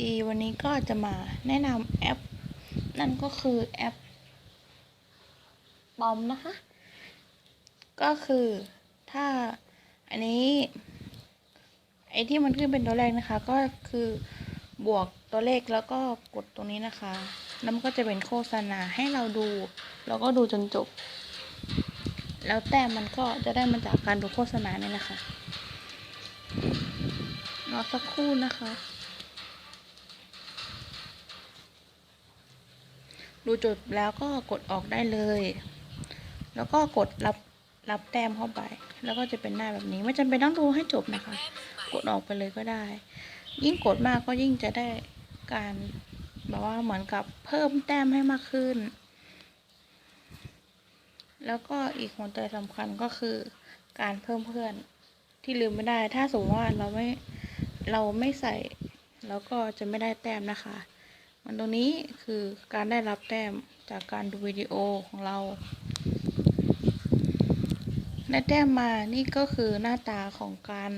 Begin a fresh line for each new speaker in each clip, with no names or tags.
ดีวันนี้ก็จะมาแนะนำแอป นั่นก็คือแอปบอมนะคะ ก็คือถ้าอันนี้ ไอที่มันขึ้นเป็นตัวแรกนะคะ ก็คือบวกตัวเลขแล้วก็กดตรงนี้นะคะแล้วมันก็จะเป็นโฆษณาให้เราดูแล้วก็ดูจนจบ แล้วแต้มมันก็จะได้มาจากการดูโฆษณาเนี่แหละค่ะรอสักครู่นะคะ ดูจบแล้วก็กดออกได้เลย แล้วก็กดรับรับแต้มเข้าไป แล้วก็จะเป็นหน้าแบบนี้ ไม่จำเป็นต้องดูให้จบนะคะ กดออกไปเลยก็ได้ ยิ่งกดมากก็ยิ่งจะได้การแบบว่าเหมือนกับเพิ่มแต้มให้มากขึ้น แล้วก็อีกหัวใจสำคัญก็คือการเพิ่มเพื่อนที่ลืมไม่ได้ ถ้าสมมติว่าเราไม่เราไม่ใส่ แล้วก็จะไม่ได้แต้มนะคะ มันตรงนี้คือการได้รับแต้มจากการดูวิดีโอของเราได้แต้มมานี่ก็คือหน้าตาของการ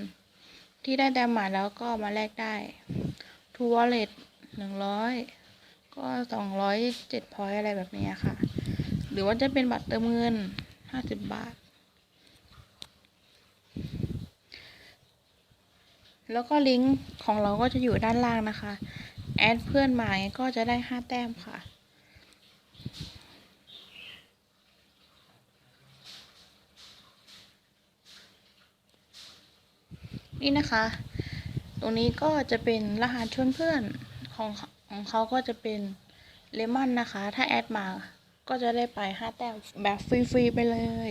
ที่ได้แต้มมาแล้วก็มาแลกได้ทูวอลเล็ตหนึ่งร้อยก็สองร้อยเจ็ดพอยอะไรแบบนี้ค่ะ หรือว่าจะเป็นบัตรเติมเงินห้าสิบบาท แล้วก็ลิงก์ของเราก็จะอยู่ด้านล่างนะคะ แอดเพื่อนมาก็จะได้ห้าแต้มค่ะ นี่นะคะ ตรงนี้ก็จะเป็นรหัสชวนเพื่อนของของเขาก็จะเป็นเลมอนนะคะ ถ้าแอดมาก็จะได้ไปห้าแต้มแบบฟรีๆไปเลย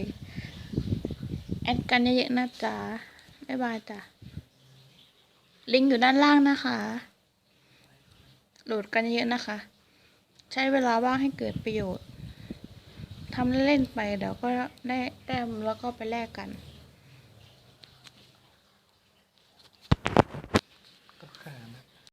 แอดกันเยอะๆนะจ๊ะ บ๊ายบายจ้ะ ลิงก์อยู่ด้านล่างนะคะ โหลดกันเยอะนะคะ ใช้เวลาว่างให้เกิดประโยชน์ทำเล่นๆไปเดี๋ยวก็ได้แต้มแล้วก็ไปแลกกัน